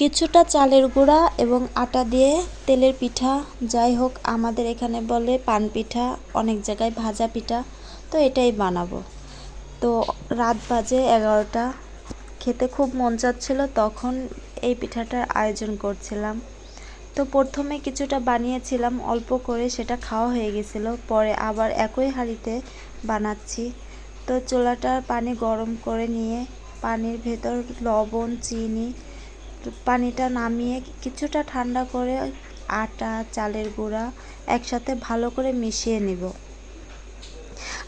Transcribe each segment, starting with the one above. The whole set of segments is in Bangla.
কিছুটা চালের গুঁড়া এবং আটা দিয়ে তেলের পিঠা, যাই হোক, আমাদের এখানে বলে পান পিঠা, অনেক জায়গায় ভাজা পিঠা, তো এটাই বানাবো। তো রাত বাজে এগারোটা, খেতে খুব মন চাচ্ছিল, তখন এই পিঠাটার আয়োজন করছিলাম। তো প্রথমে কিছুটা বানিয়েছিলাম, অল্প করে সেটা খাওয়া হয়ে গেছিল, পরে আবার একই হাঁড়িতে বানাচ্ছি। তো চোলাটার পানি গরম করে নিয়ে, পানির ভেতর লবণ, চিনি পানিটা নামিয়ে কিছুটা ঠান্ডা করে আটা, চালের গুঁড়া একসাথে ভালো করে মিশিয়ে নিব।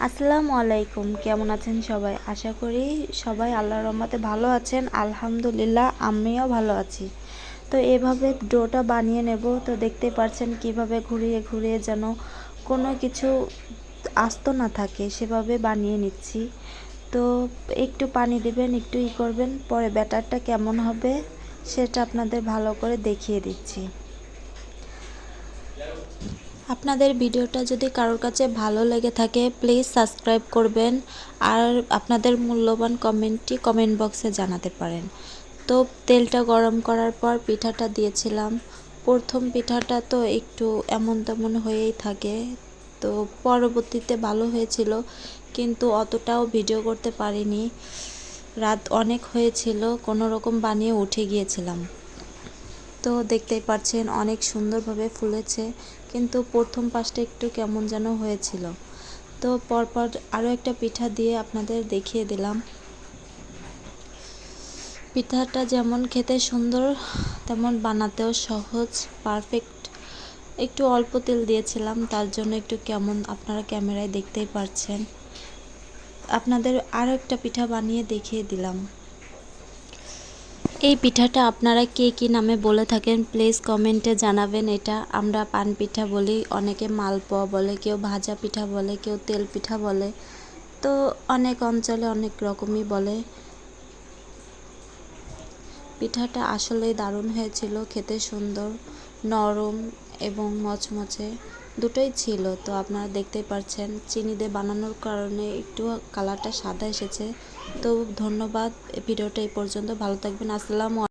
আসসালামু আলাইকুম, কেমন আছেন সবাই? আশা করি সবাই আল্লাহর রহমতে ভালো আছেন। আলহামদুলিল্লাহ, আমিও ভালো আছি। তো এভাবে ডোটা বানিয়ে নেব। তো দেখতে পারছেন কীভাবে ঘুরিয়ে ঘুরিয়ে যেন কোনো কিছু আস্ত না থাকে, সেভাবে বানিয়ে নিচ্ছি। তো একটু পানি দেবেন, একটু ই করবেন, পরে ব্যাটারটা কেমন হবে? সেটা আপনাদের ভালো করে দেখিয়ে দিচ্ছি। আপনাদের ভিডিওটা যদি কারোর কাছে ভালো লেগে থাকে প্লিজ সাবস্ক্রাইব করবেন আর আপনাদের মূল্যবান কমেন্টটি কমেন্ট বক্সে জানাতে পারেন। তো তেলটা গরম করার পর পিঠাটা দিয়েছিলাম। প্রথম পিঠাটা তো একটু এমন তেমন হয়েই থাকে, তো পরবর্তীতে ভালো হয়েছিল, কিন্তু অতটাও ভিডিও করতে পারিনি। রাত অনেক হয়েছিল, কোনো রকম বানিয়ে উঠে গিয়েছিলাম। তো দেখতেই পাচ্ছেন অনেক সুন্দরভাবে ফুলেছে, কিন্তু প্রথম পাশটা একটু কেমন যেন হয়েছিল। তো পরপর আরও একটা পিঠা দিয়ে আপনাদের দেখিয়ে দিলাম। পিঠাটা যেমন খেতে সুন্দর, তেমন বানাতেও সহজ, পারফেক্ট। একটু অল্প তেল দিয়েছিলাম, তার জন্য একটু কেমন আপনারা ক্যামেরায় দেখতেই পারছেন। আপনাদের আরও একটা পিঠা বানিয়ে দেখিয়ে দিলাম। এই পিঠাটা আপনারা কে কী নামে বলে থাকেন প্লিজ কমেন্টে জানাবেন। এটা আমরা পান পিঠা বলি, অনেকে মালপোয়া বলে, কেউ ভাজা পিঠা বলে, কেউ তেল পিঠা বলে। তো অনেক অঞ্চলে অনেক রকমই বলে। পিঠাটা আসলেই দারুণ হয়েছিল, খেতে সুন্দর, নরম এবং মচমচে। দুটোই ছিল। তো আপনারা দেখতেই পারছেন, চিনি দিয়ে বানানোর কারণে একটু কালারটা সাদা এসেছে। তো ধন্যবাদ ভিডিওটা এই পর্যন্ত। ভালো থাকবেন, আসসালামু